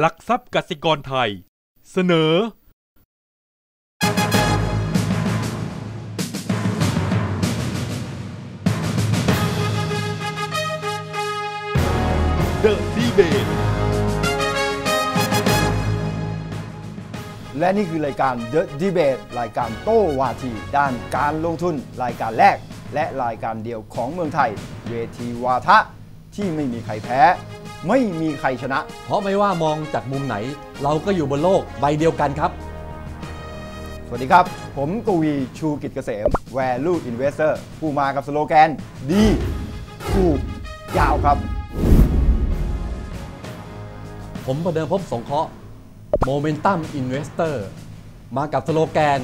หลักทรัพย์กสิกรไทย เสนอ The Debate และนี่คือรายการ The Debate รายการโต้วาทีด้านการลงทุนรายการแรก และรายการเดียวของเมืองไทย เวทีวาทะที่ไม่มีใครแพ้ ไม่มีใครชนะ เพราะไม่ว่ามองจากมุมไหน เราก็อยู่บนโลกใบเดียวกันครับ สวัสดีครับ ผมกวีชูกิจเกษม Value Investor ผู้มากับสโลแกน ดีถูกยาวครับ ผมประเดิมพบสงเคราะห์ Momentum Investor มากับสโลแกน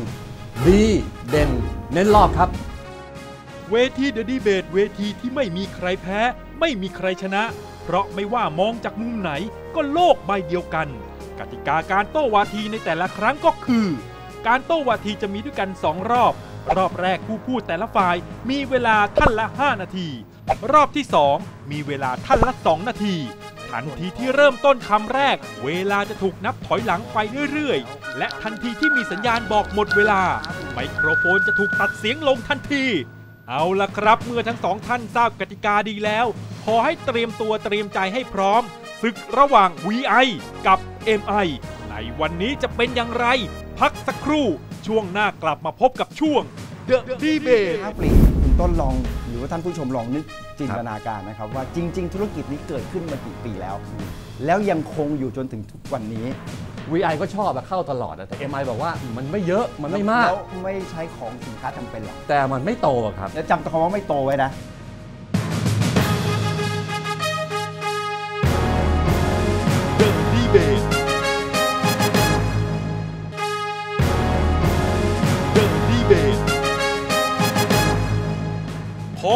ดีเด่น เน้นรอบครับ เวที The Debate เวทีที่ไม่มีใครแพ้ ไม่มีใครชนะ เพราะไม่ว่ามองจากมุมไหนก็โลกใบเดียวกัน กติกาการโต้วาทีในแต่ละครั้งก็คือ การโต้วาทีจะมีด้วยกัน 2 รอบ รอบแรกผู้พูดแต่ละฝ่ายมีเวลาท่านละ 5 นาที รอบที่ 2 มีเวลาท่านละ 2 นาทีทันทีที่เริ่มต้นคำแรก เวลาจะถูกนับถอยหลังไปเรื่อยๆ และทันทีที่มีสัญญาณบอกหมดเวลา ไมโครโฟนจะถูกตัดเสียงลงทันที เอาละครับ เมื่อทั้งสองท่านทราบกติกาดีแล้ว ขอให้เตรียมตัวเตรียมใจให้พร้อม ศึกระหว่าง VI กับ MI ในวันนี้จะเป็นอย่างไร พักสักครู่ช่วงหน้ากลับมาพบกับช่วง The Debate ค้าปลีกคุณต้นลองหรือว่าท่านผู้ชมลองนึกจินตนาการนะครับ ว่าจริง ๆ ธุรกิจนี้เกิดขึ้นมากี่ปีแล้ว แล้วยังคงอยู่จนถึงทุกวันนี้ VI ก็ชอบอะเข้าตลอดอะแต่ MI บอกว่ามันไม่เยอะมันไม่มาก แล้วไม่ใช้ของสินค้าจำเป็นหรอกแต่มันไม่โตอะครับ แล้วจำคำว่าไม่โตไว้นะ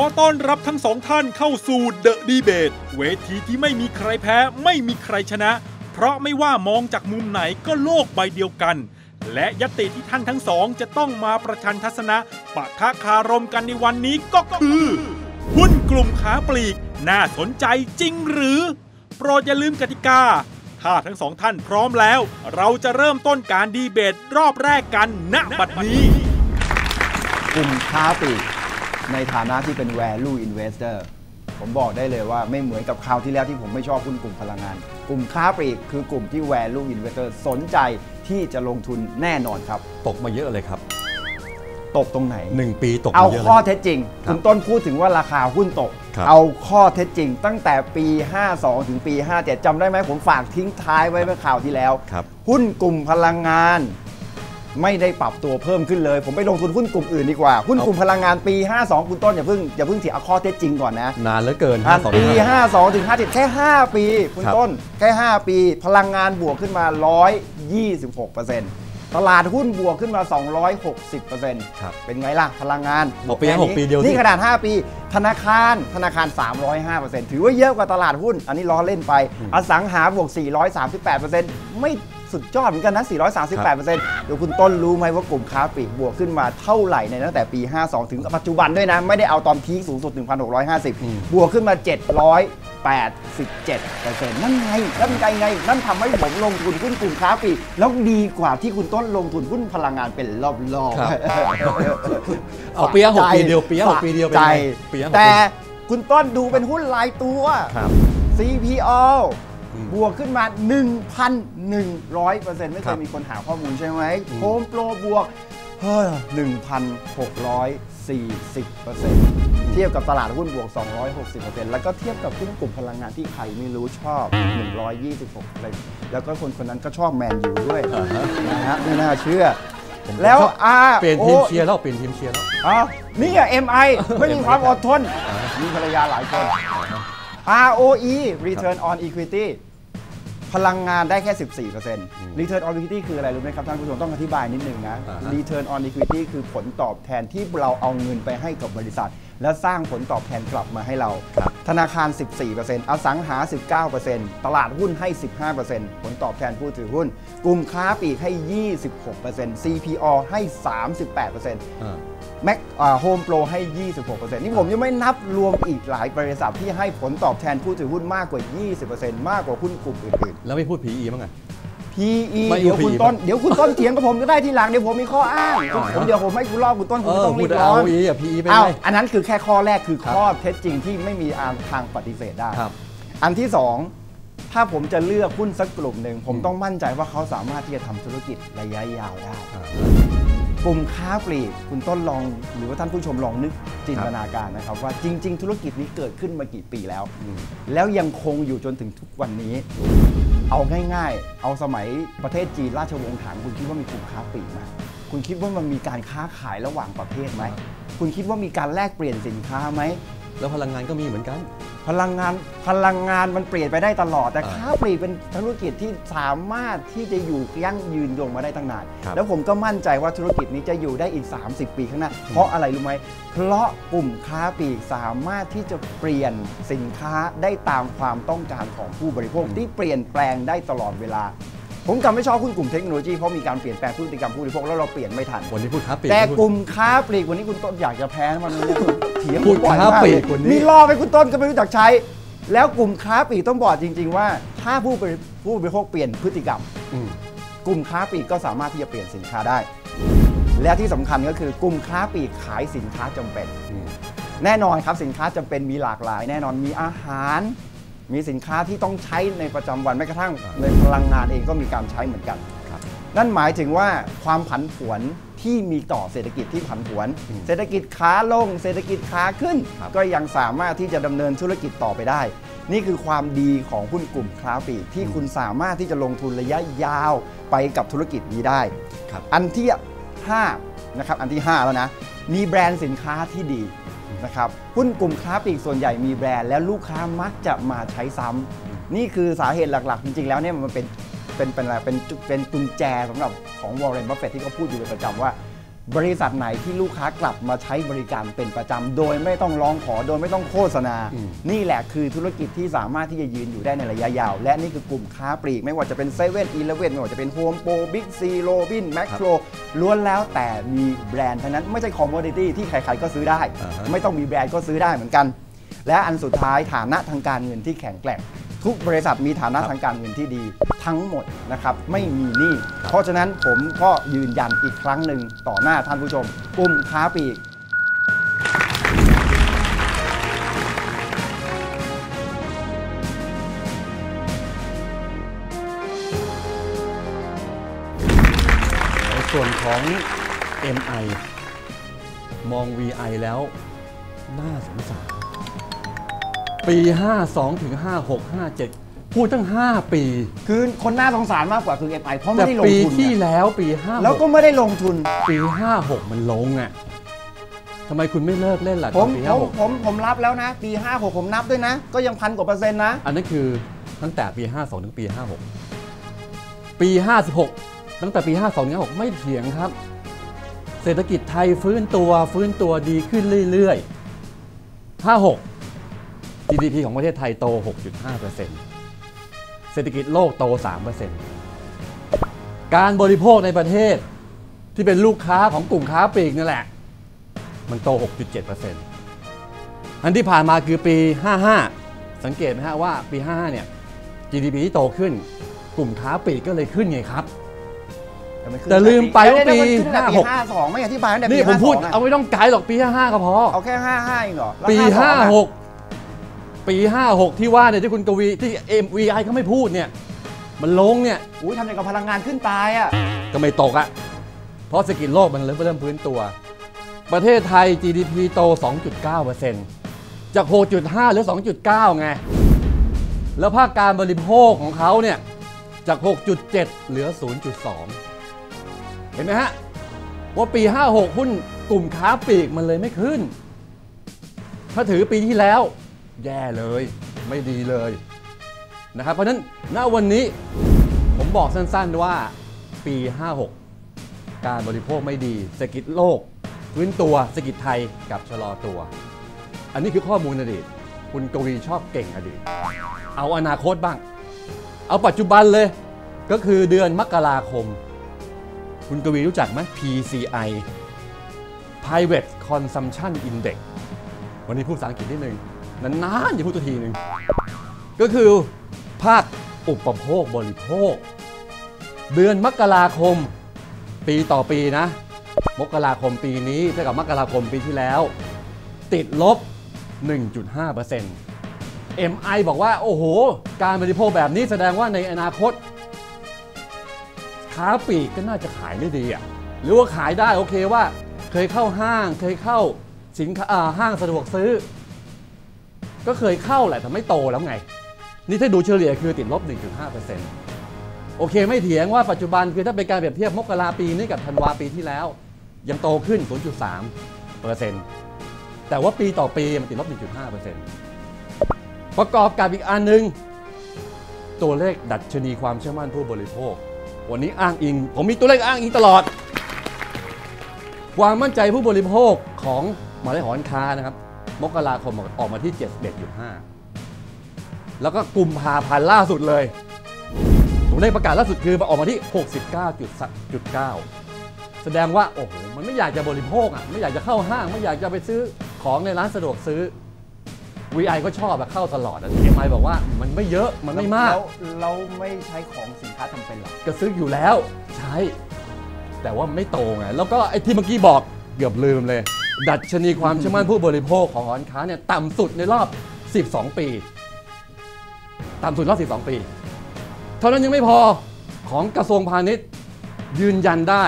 อต้อนรับทั้งสองท่านเข้าสู่ The Debate เวทีที่ไม่มีใครแพ้ไม่มีใครชนะ เพราะไม่ว่ามองจากมุมไหนก็โลกใบเดียวกัน และยติที่ท่านทั้งสองจะต้องมาประชันทัศนะปะทะคารมกันในวันนี้ก็คือหุ้นกลุ่มขาปลีก น่าสนใจจริงหรือ โปรดอย่าลืมกติกา ถ้าทั้งสองท่านพร้อมแล้ว เราจะเริ่มต้นการดีเบตรอบแรกกันณบัดนี้ กลุ่มค้าปลีก ในฐานะที่เป็น value investor ผมบอกได้เลยว่าไม่เหมือนกับคราวที่แล้วที่ผมไม่ชอบหุ้นกลุ่มพลังงาน กลุ่มค้าปลีกคือกลุ่มที่ value investor สนใจที่จะลงทุนแน่นอนครับ ตกมาเยอะเลยครับ ตกตรงไหน 1 ปีตกเอามาเยอะเลข้อยเท็จจริง ครับคุณต้นพูดถึงว่าราคาหุ้นตก ครับ เอาข้อเท็จจริง ตั้งแต่ปี 52 ถึงปี 57จำได้ไหมผมฝากทิ้งท้ายไว้เมื่อข่าวที่แล้ว ครับ หุ้นกลุ่มพลังงาน ไม่ได้ปรับตัวเพิ่มขึ้นเลย ผมไปลงทุนหุ้นกลุ่มอื่นดีกว่า หุ้นกลุ่มพลังงานปี 52 คุณต้นอย่าเพิ่งอย่าเพิ่งเสียเอาข้อเท็จจริงก่อนนะ นานเหลือเกินอัน52ปี 52ถึง57 แค่ 5 ปี คุณครับต้นแค่ 5 ปี พลังงานบวกขึ้นมา 126%ตลาดหุ้นบวกขึ้นมา 260%ครับเป็นไงล่ะ พลังงานบอกปีนั้นแค่หกปีเดียวสินี่ขนาด 5 ปี ธนาคาร ธนาคาร 305%ถือว่าเยอะกว่าตลาดหุ้น อันนี้ล้อเล่นไป อสังหาบวก 438%ไม่ สุดยอดเหมือนกันนะ 438%เดี๋ยวคุณต้นรู้ไหมว่ากลุ่มค้าปลีกบวกขึ้นมาเท่าไหร่ในตั้งแต่ปี 52 ถึงปัจจุบันด้วยนะ ไม่ได้เอาตอนพีคสูงสุด 1,650 บวกขึ้นมา787%นั่นไงนั่นไงไง นั่นทำให้ผมลงทุนหุ้นกลุ่มค้าปลีกแล้วดีกว่าที่คุณต้นลงทุนหุ้นพลังงานเป็นรอบๆครับเอาปีละหกปีเดียวปีละหกปีเดียวเป็นใจไงปีละหกปีแต่คุณต้นดูเป็นหุ้นรายตัวครับ CPO อืม บวกขึ้นมา 1,100%ไม่เคครัยบมีคนหาข้อมูลใช่ไหมอืมโฮมโปรบวกเฮ้ย1,640%เทียบกับตลาดหุ้นบวก 260%แล้วก็เทียบกับหุ้นกลุ่มพลังงานที่ใครไม่รู้ชอบ 126%แล้วก็คนคนนั้นก็ชอบแมนยูด้วยอ่าฮะนะฮะไม่น่าเชื่อผมแล้วชอบอาเปลี่ยนทีมเชียร์แล้วเปลี่ยนทีมเชียร์แล้วอ้าวนี่อะ MI ไม่มีความอดทน มีภรรยาหลายคน ROE Return on Equity พลังงานได้แค่ 14% Return on Equity คืออะไรรู้ไหมครับท่านผู้ชมต้องอธิบายนิดนึงนะอ่าฮะ Return on Equity คือผลตอบแทนที่เราเอาเงินไปให้กับบริษัท และสร้างผลตอบแทนกลับมาให้เราครับธนาคาร 14%อสังหา 19%ตลาดหุ้นให้ 15%ผลตอบแทนผู้ถือหุ้น กลุ่มค้าปลีกให้ 26% CPO ให้ 38%อ่าแม็กโฮมโปรให้ 26%นี่ผมยังไม่นับรวมอีกหลายบริษัทที่ให้ผลตอบแทนผู้ถือหุ้นมากกว่า 20%มากกว่าหุ้นกลุ่มอื่นแล้วไม่พูด PE บ้างไงๆ PE ไม่เดี๋ยวคุณ PE ต้น เดี๋ยวคุณต้นเถียงกับผมก็ได้ทีหลังเดี๋ยวผมมีข้ออ้างอ๋อผมเดี๋ยวผมให้คุณรอบคุณต้นคุณเอไม่อต้องพูรีดบร้อน ROE อะ PE เป็นอ้าวไง อันนั้นคือแค่ข้อแรกคือครับข้อเท็จจริงที่ไม่มีทางปฏิเสธได้ ครับ อันที่2ถ้าผมจะเลือกหุ้นสักกลุ่มหนึ่งผมต้องมั่นใจว่าเขาสามารถที่จะทำธุรกิจระยะยาวได้อ่า กลุ่มค้าปลีกคุณต้นลอง หรือว่าท่านผู้ชมลองนึกจินตนาการนะครับ ว่าจริง ๆ ธุรกิจนี้เกิดขึ้นมากี่ปีแล้วอืมแล้วยังคงอยู่จนถึงทุกวันนี้ เอาง่าย ๆ เอาสมัยประเทศจีนราชวงศ์ถังคุณคิดว่ามีกลุ่มค้าปลีกไหมคุณคิดว่ามันมีการค้าขายระหว่างประเทศไหมคุณคิดว่ามีการแลกเปลี่ยนสินค้าไหม แล้วพลังงานก็มีเหมือนกัน พลังงานพลังงานมันเปลี่ยนไปได้ตลอด แต่อ่าค้าปลีกเป็นธุรกิจที่สามารถที่จะอยู่ยั่งยืนยงมาได้ตั้งนานครับแล้วผมก็มั่นใจว่าธุรกิจนี้จะอยู่ได้อีก 30 ปีข้างหน้า เพราะอะไรรู้ไหมเพราะกลุ่มค้าปลีกสามารถที่จะเปลี่ยนสินค้าได้ตามความต้องการของผู้บริโภคที่เปลี่ยนแปลงได้ตลอดเวลาผมกำไม่ชอบหุ้นกลุ่มเทคโนโลยีเพราะมีการเปลี่ยนแปลงพฤติกรรมผู้บริโภคแล้วเราเปลี่ยนไม่ทันวันนี้พูดค้าปลีกแต่พูดกลุ่มค้าปลีกวันนี้คุณต้นอยากจะแพ้มันเลยเถียงพูดบ่อยค้ามากปลีเลกยวันนี้ มีรอไปคุณต้นก็ไม่รู้จักใช้ แล้วกลุ่มค้าปลีกต้องบอกจริง ๆ ว่า ถ้าผู้บริผู้บริโภคเปลี่ยนพฤติกรรม อืม กลุ่มค้าปลีกก็สามารถที่จะเปลี่ยนสินค้าได้ และที่สำคัญก็คือกลุ่มค้าปลีกขายสินค้าจำเป็น อืม แน่นอนครับสินค้าจำเป็นมีหลากหลาย แน่นอนมีอาหาร มีสินค้าที่ต้องใช้ในประจำวันแม้กระทั่งในพลังงานเองก็มีการใช้เหมือนกันครับนั่นหมายถึงว่าความผันผวน ที่มีต่อเศรษฐกิจที่ผันผวนอืมเศรษฐกิจขาลง เศรษฐกิจขาขึ้นครับก็ยังสามารถที่จะดำเนินธุรกิจต่อไปได้ นี่คือความดีของหุ้นกลุ่มค้าปลีกที่คุณสามารถที่จะลงทุนระยะยาวไปกับธุรกิจนี้ได้ครับอันที่5นะครับอันที่ 5 แล้วนะ มีแบรนด์สินค้าที่ดีนะครับหุ้นกลุ่มค้าปลีกส่วนใหญ่มีแบรนด์แล้วลูกค้ามักจะมาใช้ซ้ำนี่คือสาเหตุหลักๆ จริงๆแล้วเนี่ยมันเป็น เป็นเป็นอะไรเป็นจุดเป็นกุญแจสำหรับของวอร์เรนบัฟเฟตที่เขาพูดอยู่เป็นประจำว่า บริษัทไหนที่ลูกค้ากลับมาใช้บริการเป็นประจำโดยไม่ต้องร้องขอโดยไม่ต้องโฆษณาอืมนี่แหละคือธุรกิจที่สามารถที่จะยืนอยู่ได้ในระยะยาว และนี่คือกลุ่มค้าปลีก ไม่ว่าจะเป็นเซเว่นอีเลเว่นไม่ว่าจะเป็นโฮมโปรบิ๊กซีโรบินแมคโครล้วนแล้วแต่มีแบรนด์ทั้งนั้นไม่ใช่คอมมอดิตี้ที่ใครๆก็ซื้อได้อ่าฮะไม่ต้องมีแบรนด์ก็ซื้อได้เหมือนกัน และอันสุดท้ายฐานะทางการเงินที่แข็งแกร่ง ทุกบริษัทมีฐานะทางการเงินที่ดีทั้งหมดนะครับไม่มีหนี้เพราะฉะนั้นผมก็ยืนยันอีกครั้งหนึ่งต่อหน้าท่านผู้ชมกลุ่มค้าปลีกในส่วนของ MI มอง VI แล้ว น่าสงสาร ปี 52 ถึง 56 57 พูดตั้ง 5 ปี คือคนน่าสงสารมากกว่าคือ MI เพราะไม่แต่ได้ลงปีทุนที่ไงแล้วปีแล้วก็56ไม่ได้ลงทุน ปี 56 มันลงอะทำไมคุณไม่เลิกเล่นล่ะผตอมนปี ผมผมผมรับแล้วนะ ปี 56 ผมนับด้วยนะ ก็ยังพันกว่าเปอร์เซ็นต์นะ 56 อันนั้นคือตั้งแต่ปี 52 ถึงปี 56 ปี 56 ตั้งแต่ปี 52ถึง56 ไม่เถียงครับ เศรษฐกิจไทยฟื้นตัวฟื้นตัวดีขึ้นเรื่อยๆ 56 GDP ของประเทศไทยโต 6.5%เศรษฐกิจโลกโต 3%การบริโภคในประเทศที่เป็นลูกค้าของกลุ่มค้าปลีกนั่นแหละ มันโต 6.7%อันที่ผ่านมาคือปี 55 สังเกตไหมฮะว่าปี 55 เนี่ย GDP ที่โตขึ้น กลุ่มค้าปลีกก็เลยขึ้นไงครับแต่ลืมไปว่าปีเดี๋ยมันขึ้นแต่ปี56 52 ไม่อธิบายตั้งแต่ปีนี่ผมพูด52ะเอาไม่ต้องไกลหรอกปี 55 ก็พอ เอาแค่ 55เองเหรอแล้วปี52อะ56 ปี 56 ที่ว่าเนี่ยที่คุณกวีที่ MVI เขาไม่พูดเนี่ย มันลงเนี่ยอุ้ยทำอย่างกับพลังงานขึ้นตายอะ ก็ไม่ตกอะเพราะเศรษฐกิจโลกมันเริ่มเริ่มฟื้นตัว ประเทศไทย GDP โต 2.9%จาก 6.5 หรือ 2.9 ไง แล้วภาคการบริโภคของเขาเนี่ย จาก 6.7 เหลือ 0.2 เห็นไหมฮะ ว่าปี 56 หุ้นกลุ่มค้าปลีกมันเลยไม่ขึ้น ถ้าถือปีที่แล้ว แย่เลย ไม่ดีเลยนะครับ เพราะฉะนั้นณวันนี้ผมบอกสั้นๆว่าปี 56 การบริโภคไม่ดีเศรษฐกิจโลกฟื้นตัวเศรษฐกิจไทยกับชะลอตัว อันนี้คือข้อมูลอดีต คุณกวีชอบเก่งอดีต เอาอนาคตบ้าง เอาปัจจุบันเลย ก็คือเดือนมกราคม คุณกวีรู้จักไหม PCI Private Consumption Index วันนี้พูดภาษาอังกฤษนิดนึง นานๆอย่าพูดตัวทีหนึ่งก็คือภาคอุปโภคบริโภค เดือนมกราคม ปีต่อปีนะ มกราคมปีนี้เท่ากับมกราคมปีที่แล้ว ติดลบ 1.5% MI บอกว่า โอ้โห การบริโภคแบบนี้แสดงว่าในอนาคต ค้าปลีกก็น่าจะขายไม่ดีอะหรือว่าขายได้โอเคว่า เคยเข้าห้างเคยเข้าสินค้าห้างสะดวกซื้อ ก็เคยเข้าแหละแต่ไม่โตแล้วไง นี่ถ้าดูเฉลี่ยคือติดลบ 1.5%โอเคไม่เถียงว่าปัจจุบันคือถ้าเป็นการเปรียบเทียบมกราปีนี้กับธันวาปีที่แล้ว ยังโตขึ้น 0.3%แต่ว่าปีต่อปีมันติดลบ 1.5%ประกอบกับอีกอันหนึ่งตัวเลขดัชนีความเชื่อมั่นผู้บริโภค วันนี้อ้างอิง ผมมีตัวเลขอ้างอิงตลอด ความมั่นใจผู้บริโภคของหมายาลัยหอการค้านะครับ มกราคมออกมาที่ 71.5 แล้วก็กุมภาพันธ์ล่าสุดเลยตัวเลขประกาศล่าสุดคือออกมาที่ 69.9 แสดงว่าโอ้โหมันไม่อยากจะบริโภคอะไม่อยากจะเข้าห้าง ไม่อยากจะไปซื้อของในร้านสะดวกซื้อ VI ก็ชอบอะเข้าตลอดเอ็มไอบอกว่ามันไม่เยอะมันไม่มากแล้วเราไม่ใช้ของสินค้าจำเป็นหรอก็ซื้ออยู่แล้ว ใช้ แต่ว่าไม่โตไงแล้วก็ไอ้ที่เมื่อกี้บอกเกือบลืมเลย ดัชนีความเชื่อมั่นผู้บริโภคของหอการค้าเนี่ยต่ำสุดในรอบ 12 ปี ต่ำสุดรอบ 12 ปี เท่านั้นยังไม่พอของกระทรวงพาณิชย์ยืนยันได้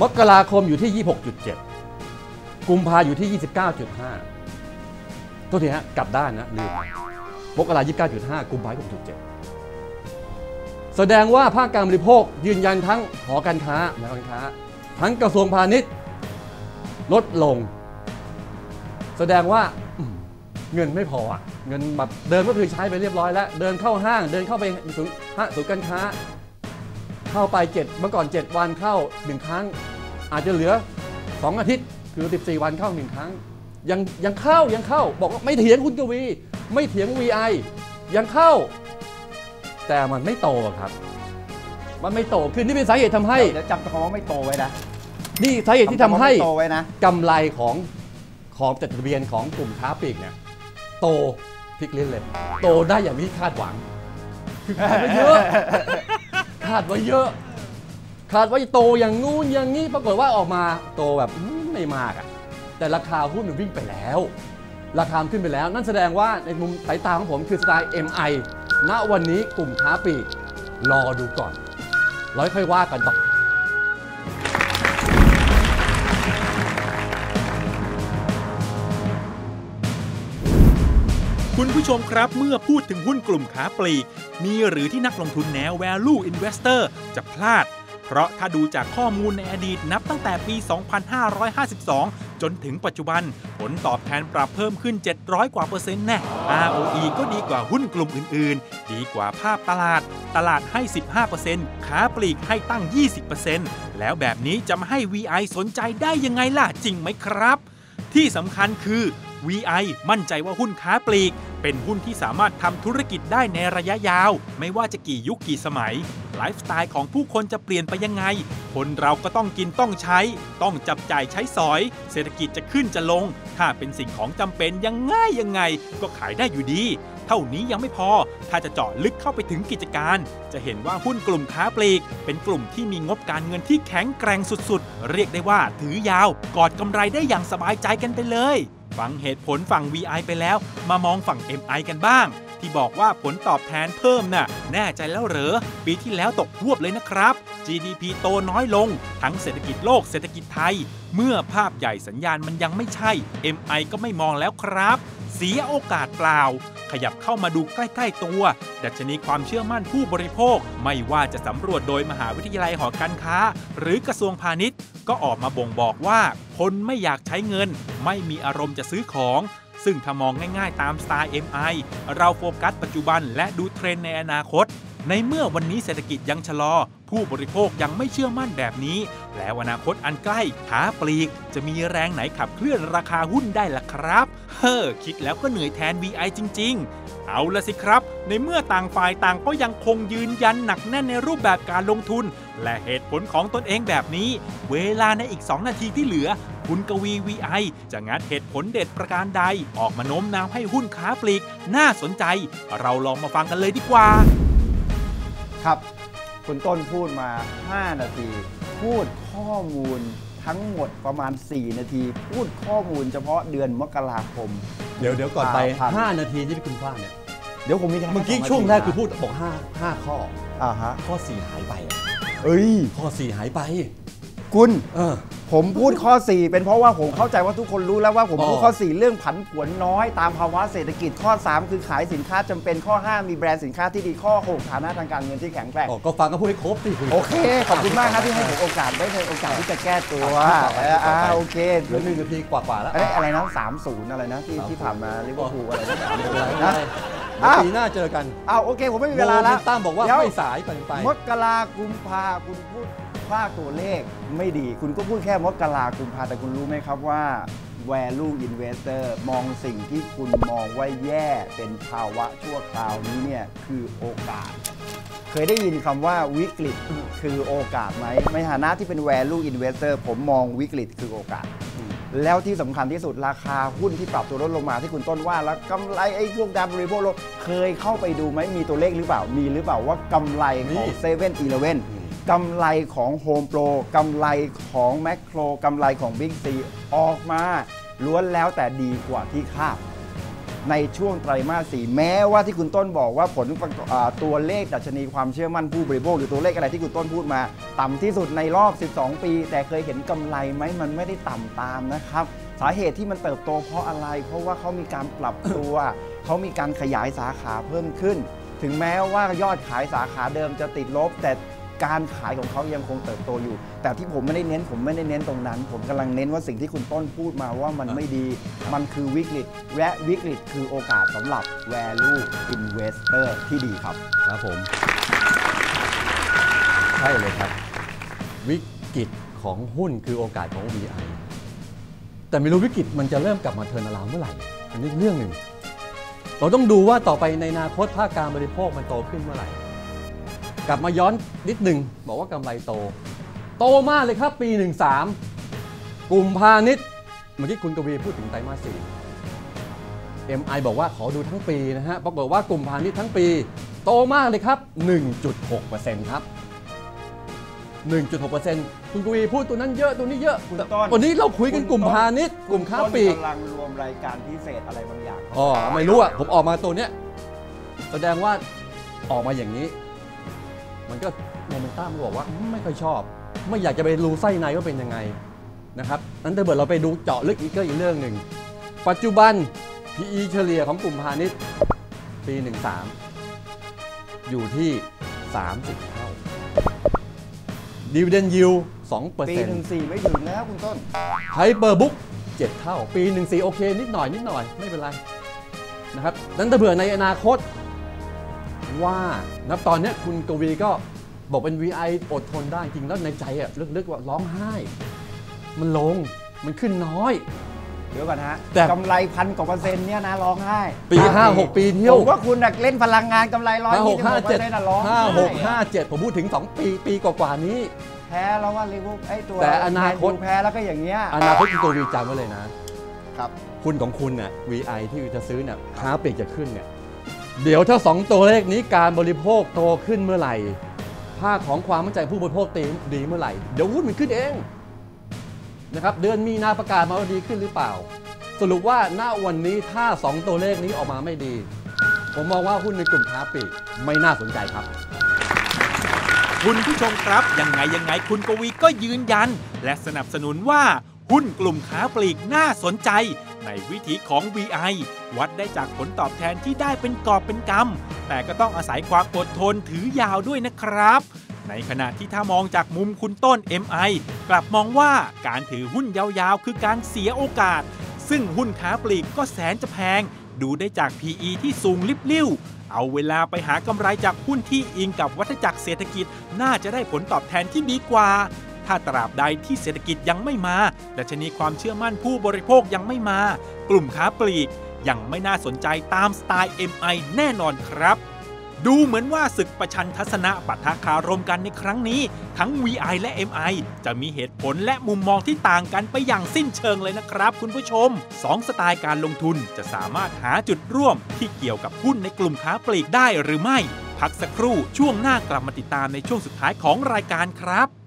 มกราคมอยู่ที่ 26.7 กุมภาอยู่ที่ 29.5ตัวทีฮะกลับด้านนะลืมมกรา29.5 กุมภา6.7 แสดงว่าภาคการบริโภคยืนยันทั้งหอการค้าหอการค้า ทั้งกระทรวงพาณิชย์ ลดลง แสดงว่าเงินไม่พออะเงินแบบเดินก็คือใช้ไปเรียบร้อยแล้ว เดินเข้าห้าง เดินเข้าไปศูนย์ห้างศูนย์การค้า เข้าไปเจ็ดเมื่อก่อน 7 วันเข้า 1 ครั้ง อาจจะเหลือ 2 อาทิตย์คือ 14 วันเข้า 1 ครั้ง ยังยังเข้ายังเข้า บอกว่าไม่เถียงคุณกวี ไม่เถียง VI ยังเข้า แต่มันไม่โตครับ มันไม่โตคือนี่เป็นสาเหตุทำให้เดี๋ยวจำคำว่าไม่โตไว้นะ นี่สาเหตุที่ทำให้ไม่โตไว้นะกำไรของของจดทะเบียนของกลุ่มค้าปลีกเนี่ยโตพลิกลิ้นเลย โตได้อย่างที่คาดหวัง คือคาดไว้เยอะ คาดไว้เยอะ คาดว่าจะโตอย่างงู้นอย่างนี้ปรากฏว่าออกมาโตแบบอืมไม่มากอะแต่ราคาหุ้นมันวิ่งไปแล้ว ราคามันขึ้นไปแล้ว นั่นแสดงว่าในมุมสายตาของผมคือสไตล์ MI ณวันนี้กลุ่มค้าปลีกรอดูก่อนร้อยค่อยว่ากันต่อ คุณผู้ชมครับ เมื่อพูดถึงหุ้นกลุ่มค้าปลีก มีหรือที่นักลงทุนแนว value investor จะพลาด เพราะถ้าดูจากข้อมูลในอดีตนับตั้งแต่ปี 2552 จนถึงปัจจุบัน ผลตอบแทนปรับเพิ่มขึ้น 700 กว่าเปอร์เซ็นต์แน่ ROE ก็ดีกว่าหุ้นกลุ่มอื่น ๆ ดีกว่าภาพตลาด ตลาดให้ 15%ค้าปลีกให้ตั้ง 20%แล้วแบบนี้จะมาให้ VI สนใจได้ยังไงล่ะจริงไหมครับ ที่สำคัญคือ VI มั่นใจว่าหุ้นค้าปลีก เป็นหุ้นที่สามารถทำธุรกิจได้ในระยะยาว ไม่ว่าจะกี่ยุคกี่สมัย ไลฟ์สไตล์ของผู้คนจะเปลี่ยนไปยังไง คนเราก็ต้องกินต้องใช้ ต้องจับจ่ายใช้สอย เศรษฐกิจจะขึ้นจะลง ถ้าเป็นสิ่งของจำเป็นยังง่ายยังไง ก็ขายได้อยู่ดี เท่านี้ยังไม่พอ ถ้าจะเจาะลึกเข้าไปถึงกิจการ จะเห็นว่าหุ้นกลุ่มค้าปลีก เป็นกลุ่มที่มีงบการเงินที่แข็งแกร่งสุดๆ เรียกได้ว่าถือยาว กอดกำไรได้อย่างสบายใจกันไปเลย ฟังเหตุผลฝั่ง VI ไปแล้ว มามองฝั่ง MI กันบ้าง ที่บอกว่าผลตอบแทนเพิ่มน่ะแน่ใจแล้วเหรอ ปีที่แล้วตกหวบเลยนะครับ GDP โตน้อยลง ทั้งเศรษฐกิจโลกเศรษฐกิจไทย เมื่อภาพใหญ่สัญญาณมันยังไม่ใช่ MI ก็ไม่มองแล้วครับ เสียโอกาสเปล่า ขยับเข้ามาดูใกล้ ๆ ตัว ดัชนีความเชื่อมั่นผู้บริโภค ไม่ว่าจะสำรวจโดยมหาวิทยาลัยหอการค้า หรือกระทรวงพาณิชย์ ก็ออกมาบ่งบอกว่า คนไม่อยากใช้เงิน ไม่มีอารมณ์จะซื้อของซึ่งถ้ามองง่ายๆตามสไตล์ MI เราโฟกัสปัจจุบันและดูเทรนในอนาคต ในเมื่อวันนี้เศรษฐกิจยังชะลอ ผู้บริโภคยังไม่เชื่อมั่นแบบนี้ แล้วอนาคตอันใกล้ค้าปลีก จะมีแรงไหนขับเคลื่อนราคาหุ้นได้ล่ะครับ เฮ้อคิดแล้วก็เหนื่อยแทน VI จริง ๆ เอาละสิครับ ในเมื่อต่างฝ่ายต่างก็ยังคงยืนยันหนักแน่นในรูปแบบการลงทุน และเหตุผลของตนเองแบบนี้ เวลาในอีก 2 นาทีที่เหลือ คุณกวี VI จะงัดเหตุผลเด็ดประการใด ออกมาโน้มน้าวให้หุ้นค้าปลีก น่าสนใจ เราลองมาฟังกันเลยดีกว่า ครับ คุณต้นพูดมา 5 นาที พูดข้อมูลทั้งหมดประมาณ 4 นาที พูดข้อมูลเฉพาะเดือนมกราคม เดี๋ยวเดี๋ยวก่อนไปครับ 5 นาทีที่คุณว่าเนี่ยเดี๋ยวผมมีแค่เมื่อกี้สนาทีช่วงแรกคือพูดบอก5 5ข้อ อ่าฮะข้อ 4 หายไปอะเอ้ย ข้อ 4 หายไป คุณเออผมพูดข้อ 4 เป็นเพราะว่าผมเข้าใจว่าทุกคนรู้แล้วว่าผมอ๋อพูดข้อ 4 เรื่องผันผวนน้อยตามภาวะเศรษฐกิจข้อ 3 คือขายสินค้าจำเป็นข้อ 5 มีแบรนด์สินค้าที่ดีข้อ 6 ฐานะทางการเงินที่แข็งแกร่งอ๋อก็ฟังก็พูดให้ครบสิคุณโอเค ขอบคุณมากครับที่ให้ผมโอกาสได้ในโอกาสที่จะแก้ตัวอ่าต่อไปต่อไปอ่าโอเคเหลือหนึ่งนาทีกว่าๆแล้วอะไรอะไรนะสามศูนย์อะไรนะที่ที่ผ่านมาลิเวอร์พูลอะไรนะไม่เป็นไรไม่เป็นนะไรอ้าวปีหน้าเจอกันอ้าวโอเคผมไม่มีเวลาแล้วโมเมนตัมบอกว่าเดี๋ยไม่สายไปไปมกรากุมภาคุณพูด ภาคตัวเลขไม่ดี คุณก็พูดแค่มกรากุมภาแต่คุณรู้ไหมครับว่า value investor มองสิ่งที่คุณมองว่าแย่เป็นภาวะชั่วคราวนี้เนี่ยคือโอกาส เคยได้ยินคำว่าวิกฤตคือโอกาสไหมในฐานะที่เป็น value investor ผมมองวิกฤตคือโอกาส แล้วที่สำคัญที่สุดราคาหุ้นที่ปรับตัวลดลงมาที่คุณต้นว่า แล้วกำไรไอ้พวกดับบริโภคโลกเคยเข้าไปดูไหมมีตัวเลขหรือเปล่ามีหรือเปล่าว่ากำไรของ7 e เ e ่ e อา กำไรของ Home Pro กำไรของ Macro กำไรของ Big C ออกมาล้วนแล้วแต่ดีกว่าที่คาดในช่วงไตรมาสสี่แม้ว่าที่คุณต้นบอกว่าผลตัวเลขดัชนีความเชื่อมั่นผู้บริโภค หรือตัวเลขอะไรที่คุณต้นพูดมา ต่ำที่สุดในรอบ 12 ปี แต่เคยเห็นกำไรไหมมันไม่ได้ต่ำตามนะครับ สาเหตุที่มันเติบโตเพราะอะไร เพราะว่าเขามีการปรับตัว เขามีการขยายสาขาเพิ่มขึ้น ถึงแม้ว่ายอดขายสาขาเดิมจะติดลบ แต่ การขายของเขายังคงเติบโตอยู่ แต่ที่ผมไม่ได้เน้น ผมไม่ได้เน้นตรงนั้น ผมกำลังเน้นว่าสิ่งที่คุณต้นพูดมาว่ามันไม่ดี มันคือวิกฤต และวิกฤตคือโอกาสสำหรับ value investor ที่ดีครับ ครับผม ใช่เลยครับ วิกฤตของหุ้นคือโอกาสของ VI แต่ไม่รู้วิกฤตมันจะเริ่มกลับมาเทิร์นอราวเมื่อไหร่อันนี้เรื่องหนึ่งเราต้องดูว่าต่อไปในอนาคตภาคการบริโภคมันโตขึ้นเมื่อไหร่ กลับมาย้อนนิดหนึ่งบอกว่ากำไรโต โตมากเลยครับปี 13 กลุ่มพาณิชย์เมื่อกี้คุณกวีพูดถึงไตรมาสสี่ MI บอกว่าขอดูทั้งปีนะฮะปรากฏว่ากลุ่มพาณิชย์ทั้งปี โตมากเลยครับ 1.6%ครับ 1.6%คุณกวีพูดตัวนั้นเยอะตัวนี้เยอะคุณต้น วันนี้เราคุยกันกลุ่มพาณิชย์กลุ่มค้าปลีกณต้นกำลังรวมรายการพิเศษอะไรบางอย่าง อ๋อไม่รู้อะผมออกมาตัวเนี้ยแสดงว่าออกมาอย่างนี้ มันก็โมเมนตัมบอกว่าไม่ค่อยชอบ ไม่อยากจะไปรู้ไส้ในว่าเป็นยังไงนะครับนั้นถ้าเกิดเราไปดูเจาะลึกอีกก็อีกเรื่องหนึ่ง ปัจจุบัน PE เฉลี่ยของกลุ่มพาณิชย์ปี 13 อยู่ที่ 30 เท่า Dividend Yield 2%ปีหนึ่งสี่ไม่ถึงแล้วคุณต้นไฮเปอร์บุ๊ก7เท่า ปีหนึ่งสี่โอเค นิดหน่อยนิดหน่อยไม่เป็นไรนะครับนั้นถ้าเผื่อในอนาคต ว่านับตอนเนี้ยคุณกวีก็บอกเป็น VI อดทนได้จริงแล้วในใจอะลึกๆว่าร้องไห้ มันลงมันขึ้นน้อย เดี๋ยวก่อนนะฮะแต่ กำไรพันกว่าเปอร์เซ็นต์เนี่ยนะร้องไห้ปี 5-6 ปีเที่ยวผมว่าคุณน่ะเล่นพลังงานกำไรร้อยห้าหยี่กสิบห้าหกเปอเจ็ดร์เซ็นต์น่ะร้องห้าไห้หกห้าเจ็ดผมพูดถึง 2 ปีปีกว่าๆนี้ แพ้แล้วว่าลิเวอร์พูลไอ้ตัวแต่อนาคต แมยูแพ้แล้วก็อย่างเงี้ยอนาคตคุณกวีจำไว้เลยนะ ครับ คุณของคุณน่ะ VI ที่จะซื้อเนี่ยค้าปลีกจะขึ้นเนี่ย เดี๋ยวถ้า 2 ตัวเลขนี้การบริโภคโตขึ้นเมื่อไหร่ ภาคของความมั่นใจผู้บริโภคตีดีเมื่อไหร่ เดี๋ยวหุ้นมันขึ้นเองนะครับเดือนมีนาประกาศมาว่าดีขึ้นหรือเปล่า สรุปว่าณวันนี้ถ้า 2 ตัวเลขนี้ออกมาไม่ดี ผมมองว่าหุ้นในกลุ่มค้าปลีกไม่น่าสนใจครับ คุณผู้ชมครับยังไงยังไงคุณกวีก็ยืนยัน และสนับสนุนว่าหุ้นกลุ่มค้าปลีกน่าสนใจ ในวิถีของ VI วัดได้จากผลตอบแทนที่ได้เป็นกอบเป็นกำแต่ก็ต้องอาศัยความอดทนถือยาวด้วยนะครับ ในขณะที่ถ้ามองจากมุมคุณต้น MI กลับมองว่าการถือหุ้นยาวๆ คือการเสียโอกาส ซึ่งหุ้นค้าปลีกก็แสนจะแพง ดูได้จาก PE ที่สูงลิบลิ่วเอาเวลาไปหากำไรจากหุ้นที่อิงกับวัฏจักรเศรษฐกิจน่าจะได้ผลตอบแทนที่ดีกว่า ถ้าตราบใดที่เศรษฐกิจยังไม่มาดัชนีความเชื่อมั่นผู้บริโภคยังไม่มา กลุ่มค้าปลีกยังไม่น่าสนใจตามสไตล์ MI แน่นอนครับ ดูเหมือนว่าศึกประชันทัศนะปะทะคารมกันในครั้งนี้ ทั้ง VI และ MI จะมีเหตุผลและมุมมองที่ต่างกันไปอย่างสิ้นเชิงเลยนะครับ คุณผู้ชม 2 สไตล์การลงทุนจะสามารถหาจุดร่วมที่เกี่ยวกับหุ้นในกลุ่มค้าปลีกได้หรือไม่ พักสักครู่ช่วงหน้ากลับมาติดตามในช่วงสุดท้ายของรายการครับ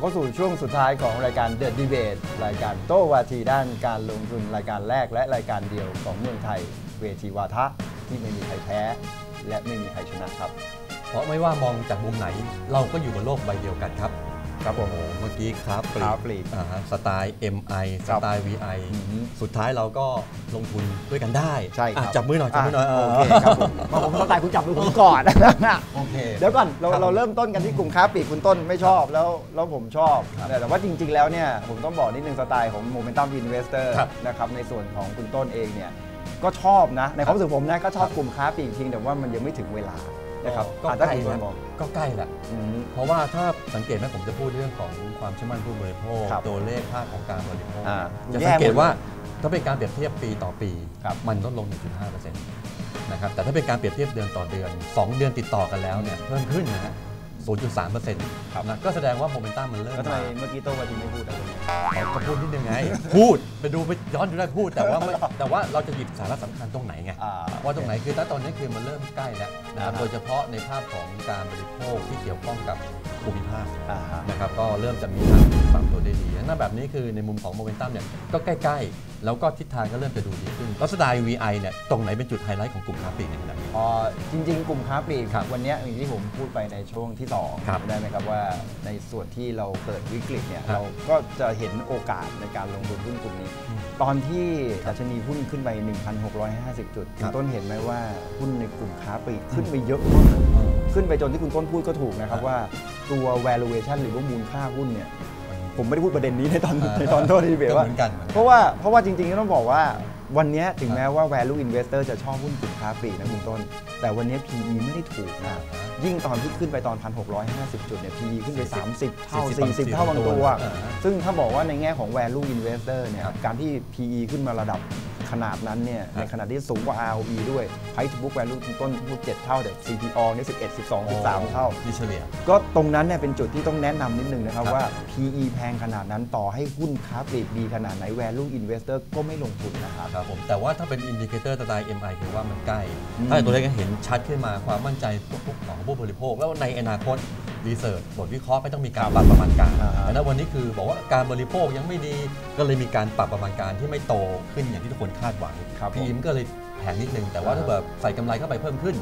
เข้าสู่ช่วงสุดท้ายของรายการ The Debate รายการโต้วาทีด้านการลงทุนรายการแรกและรายการเดียวของเมืองไทย เวทีวาทะที่ไม่มีใครแพ้ และไม่มีใครชนะครับ เพราะไม่ว่ามองจากมุมไหนเราก็อยู่บนโลกใบเดียวกันครับ ครับผมโอ้โหเมื่อกี้ครับค้าปลีกอ่าฮะสไตล์ MI สครับไตล์ VI อือฮึสุดท้ายเราก็ลงทุนด้วยกันได้ใช่ครับอะจับมือหน่อยจับมือหน่อยโอเคครับผมมาผมสไตล์คุณจับมือผมก่อนโอเคเดี๋ยวก่อนเราครับเราเริ่มต้นกันที่กลุ่มค้าปลีกคุณต้นไม่ชอบแล้วแล้วผมชอบครับแต่แต่ว่าจริง ๆ แล้วเนี่ยผมต้องบอกนิดนึงสไตล์ของ Momentum Investor ครับนะครับในส่วนของคุณต้นเองเนี่ยก็ชอบนะในความรู้สึกผมนะก็ชอบกลุ่มค้าปลีกจริงแต่ว่ามันยังไม่ถึงเวลา นะครับก็อะใกถ้าล้คุณต้แล้นวมองก็ใกล้แหละอืมเพราะว่าถ้าสังเกตไหมผมจะพูดเรื่องของความเชื่อมั่นผู้บริโภคครับตัวเลขภาคของการบริโภคอ่าจะแย่สังเกตหมดว่าถ้าเป็นการเปรียบเทียบปีต่อปีครับมันลดลง 1.5%นะครับแต่ถ้าเป็นการเปรียบเทียบเดือนต่อเดือน 2 เดือนติดต่อกันแล้วเนี่ยเพิ่มขึ้นนะฮะ 0.3%ครับนะก็แสดงว่าโมเมนตัมมันเริ่มแล้วทำไมมาเมื่อกี้โต้วาทีไม่พูดอะไรเลยเขาก็พูดนิดนึงไง พูดไปดูไปย้อนดูได้พูดแต่ว่าไม่แต่ว่าเราจะหยิบสาระสำคัญตรงไหนไงอ่าว่าตรงไหนคือถ้าตอนนี้คือมันเริ่มใกล้แล้วนะครับอ่าฮะโดยเฉพาะในภาพของการบริโภคที่เกี่ยวข้องกับภูมิภาคอ่าฮะนะครับก็เริ่มจะมีทางปรับตัวได้ดีนั่นแบบนี้คือในมุมของโมเมนตัมเนี่ยก็ใกล้ๆแล้วก็ทิศทางก็เริ่มจะดูดีขึ้นแล้วสไตล์ VI เนี่ยตรงไหนเป็นจุดไฮไลท์ของกลุ่มค้าปลีกในขณะนี้ อ๋อจริง ๆ กลุ่มค้าปลีกครับวันเนี้ยอย่างที่ผมพูดไปในช่วงที่สองครับได้ไหมครับว่าในส่วนที่เราเกิดวิกฤตเนี่ยครับเราก็จะเห็นโอกาสในการลงทุนหุ้นกลุ่มนี้ อืมตอนที่ดัชนีหุ้นขึ้นไป 1,650 จุดครัคุบณต้นเห็นไหมว่าหุ้นในกลุ่มค้าปลีกขึ้นไปเยอะมากขึ้นไปจนที่คุณต้นพูดก็ถูกนะครับครับว่าตัว valuation หรือว่ามูลค่าหุ้นเนี่ย ผมไม่ได้พูดประเด็นนี้ในตอนอ่าในตอนโทษทีเบก็ว่าเหมือนกันเหมือนกันเพราะว่าเพราะว่าจริงๆก็ต้องบอกว่าวันเนี้ยถึงครับแม้ว่า value investor จะชอบหุ้นกลุ่มค้าปลีกนะคุณต้น แต่วันเนี้ย PE ไม่ได้ถูกนะ ยิ่งตอนที่ขึ้นไปตอน 1,650 จุดเนี่ย PE ขึ้นไป 30 เท่า 40 40เท่าบางตัวอ่าฮะซึ่งถ้าบอกว่าในแง่ของ value investor เนี่ยครับการที่ PE ขึ้นมาระดับ ขนาดนั้นเนี่ยครับในขณะที่สูงกว่า ROE ด้วย price to book value คุณต้นพูด7เท่าแต่ CPO เนี่ย11 12 13 เท่าที่เฉลี่ย ก็ตรงนั้นเนี่ยเป็นจุดที่ต้องแนะนำนิดนึงนะครับครับว่า PE แพงขนาดนั้นต่อให้หุ้นค้าปลีกดีขนาดไหน value investor ก็ไม่ลงทุนนะครับ ครับผม แต่ว่าถ้าเป็นอินดิเคเตอร์สไตล์ MI คือว่ามันใกล้อืมถ้าตัวเลขก็เห็นชัดขึ้นมาความมั่นใจของผู้บริโภค แล้วในอนาคตรีเสิร์ชบทวิเคราะห์ไม่ต้องมีการปรับประมาณการอ่าฮะแต่ณวันนี้คือบอกว่าการบริโภคยังไม่ดีก็เลยมีการปรับประมาณการที่ไม่โตขึ้นอย่างที่ทุกคนคาดหวังครับผมพีมก็เลยแพงนิดนึงแต่ว่าอ่าถ้าแบบใส่กำไรเข้าไปเพิ่มขึ้น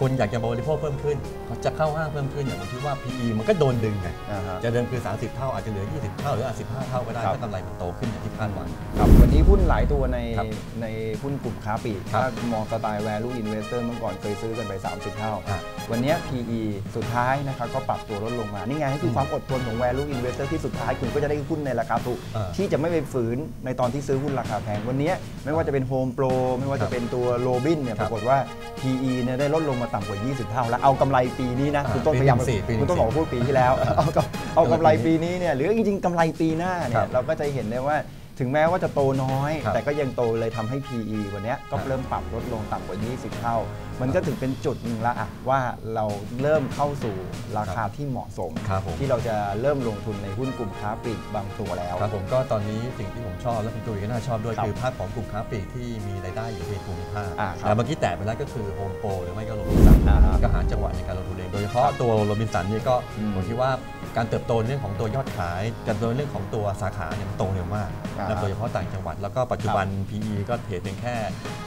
คนอยากจะบริโภคเพิ่มขึ้นเขาจะเข้าห้างเพิ่มขึ้นอย่างผมคิดว่า PE มันก็โดนดึงไงนะฮะจะเดิมคือ 30 เท่าอาจจะเหลือ 20 เท่าหรืออาจ15 เท่าก็ได้ครับถ้ากำไรมันโตขึ้นอย่างที่คาดหวังครับวันนี้หุ้นหลายตัวในครับในหุ้นกลุ่มค้าปลีกครับถ้ามองสไตล์ value investor เมื่อก่อนเคยซื้อกันไป 30 เท่าอะวันเนี้ย PE สุดท้ายนะครับก็ปรับตัวลดลงมา นี่ไงนี่คือความอดทนของ value investor ที่สุดท้ายคุณก็จะได้หุ้นในราคาถูกอ่าที่จะไม่ไปฝืนในตอนที่ซื้อหุ้นราคาแพงวันเนี้ยไม่ว่าจะเป็น Home Pro ไม่ว่าครัจะบเป็นตัว Robin เนี่ยคปรับรากฏว่า PE เนี่ยได้ลดลงมาต่ำกว่า 20 เท่าแล้วเอากำไรปีนี้นะอ่าคุณต้นปีพยายามหนึ่งสี่ปีหนึ่งคุณต้นสี่บอกว่าพูดปีที่แล้ว เอากำเอากำไรปีนี้เนี่ยหรือจริงๆกำไรปีหน้าเนี่ครัยบเราก็จะเห็นได้ว่าถึงแม้ว่าจะโตน้อยครับแต่ก็ยังโตเลยทำให้ PE วันเนี้ยก็ครับเริ่มปรับลดลงต่ำกว่า 20 เท่า มันก็ถึงเป็นจุดหนึ่งละอะว่าเราเริ่มเข้าสู่ราคาที่เหมาะสม ครับผม ที่เราจะเริ่มลงทุนในหุ้นกลุ่มค้าปลีกบางตัวแล้ว ครับผมก็ตอนนี้สิ่งที่ผมชอบและคุณจุ้ยก็น่าชอบด้วยครับคือภาพของกลุ่มค้าปลีกที่มีรายได้อยู่ในภูมิภาคอ่าครับแต่เมื่อกี้แตะไปแล้วก็คือโฮมโปรหรือไม่ก็โรบินสันอ่าฮะก็หาจังหวะในการลงทุนเองโดยเฉพาะตัวโรบินสันเนี่ยก็อืมผมคิดว่า การเติบโตในเรื่องของตัวยอดขายการเติบโตในเรื่องของตัวสาขาเนี่ยมันโตเร็วมากครับนะโดยเฉพาะต่างจังหวัด แล้วก็ปัจจุบัน PE ก็เทรดเพียงแค่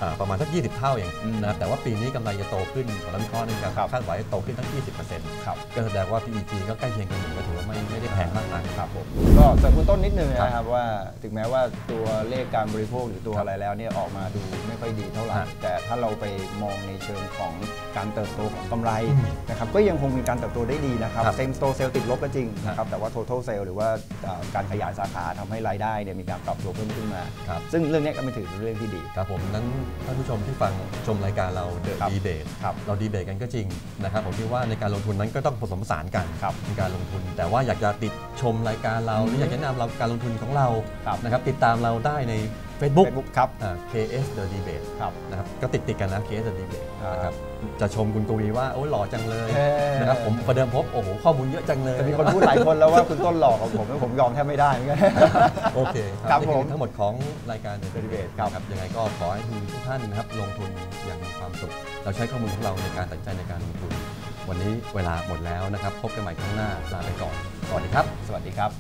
อ่าประมาณสัก 20 เท่าเองอืมนะครับแต่ว่าปีนี้กำไรจะโตขึ้นของนักวิเคราะห์ในการครับคาดหวังจะโตขึ้นทั้ง 20%ครับก็แสดงว่า PEG ก็ใกล้เคียงกันอยู่ก็ถือว่าไม่ไม่ได้แพงมากนักครับผมก็เสริมคุณต้นนิดนึงนะครับว่าถึงแม้ว่าตัวเลขการบริโภคหรือตัวครับอะไรแล้วเนี่ยออกมาดูไม่ค่อยดีเท่าไหร่ฮะแต่ถ้าเราไปมองในเชิงของการเติบโตของกำไรอืมนะครับก็ยังคงมีการเติบโตได้ดีนะครับครับเซมสโตเซลติดลบก็จริงครับนะครับแต่ว่า total sale หรือว่าเอ่อการขยายสาขาทำให้รายได้เนี่ยมีการปรับตัวเพิ่มขึ้นมาครับซึ่งเรื่องนี้ก็เป็นถือเป็นเรื่องที่ดี ครับผมนั้นท่านผู้ชมที่ฟังชมรายการเราเดครัอะบดีเบตครับเราดีเบตกันก็จริงนะครับผมคิดว่าในการลงทุนนั้นก็ต้องผสมผสานกันครับในการลงทุน แต่ว่าอยากจะติดชมรายการเราหรืออยากจะแนะนำเราการลงทุนของเราครับนะครับติดตามเราได้ใน Facebook Facebook ครับ อ่า KS The Debate ครับ นะครับก็ติดติดๆกันนะ KS The Debate ครับนะครับจะชมคุณกวีว่า โอ้ยหล่อจังเลยเฮ้ นะครับผมประเดิมพบโอ้โหข้อมูลเยอะจังเลยแต่มีคนพูดหลายคนแล้วว่าคุณต้นหลอกของผมแล้วผมยอมแทบไม่ได้เหมือนกัน โอเคครับนี่ผมทั้งหมดของรายการ The The Debate Debate ครับครับยังไงก็ขอให้ทุกท่านนะครับลงทุนอย่างมีความสุข เราใช้ข้อมูลของเราในการตัดสินใจในการลงทุน วันนี้เวลาหมดแล้วนะครับพบกันใหม่ครั้งหน้าลาไปก่อนสวัสดีครับ สวัสดีครับ